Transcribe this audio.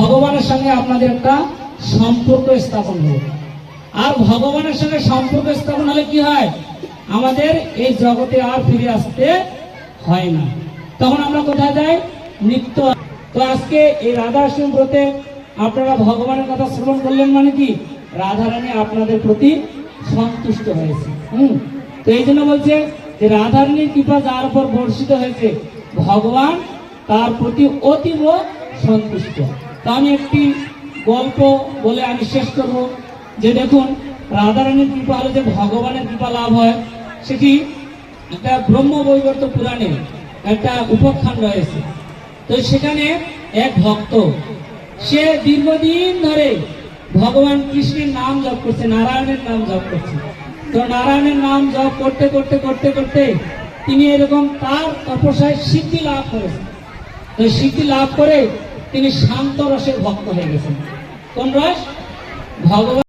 ভগবানের সঙ্গে আপনাদের একটা সম্পর্ক স্থাপন হবে আর ভগবানের সঙ্গে সম্পর্ক স্থাপন হলে কি হয়? আমাদের এই জগতে আর ফিরে আসতে হয় না। তখন আমরা কোথায় যাই? নিত্য। তো আজকে এই রাধা ব্রতে আপনারা ভগবানের কথা শ্রবণ করলেন মানে কি? রাধারানী আপনাদের প্রতি সন্তুষ্ট হয়েছে। হুম। তো এই জন্য বলছে যে রাধারানীর কৃপা যার উপর বর্ষিত হয়েছে, ভগবান তার প্রতি অতীব সন্তুষ্ট। তা আমি একটি গল্প বলে আমি শেষ করব, যে দেখুন, রাধারানীর কৃপা হলে যে ভগবানের কৃপা লাভ হয়, সেটি একটা ব্রহ্ম বৈবর্ত পুরাণে একটা উপাখ্যান রয়েছে। তো সেখানে এক ভক্ত, সে দীর্ঘদিন ধরে ভগবান কৃষ্ণের নাম জপ করছে, নারায়ণের নাম জপ করছে। তো নারায়ণের নাম জপ করতে করতে করতে করতে তিনি এরকম তার তপস্যায় সিদ্ধি লাভ করেছেন। তো সিদ্ধি লাভ করে তিনি শান্ত রসের ভক্ত হয়ে গেছেন। কোন রস? ভগবান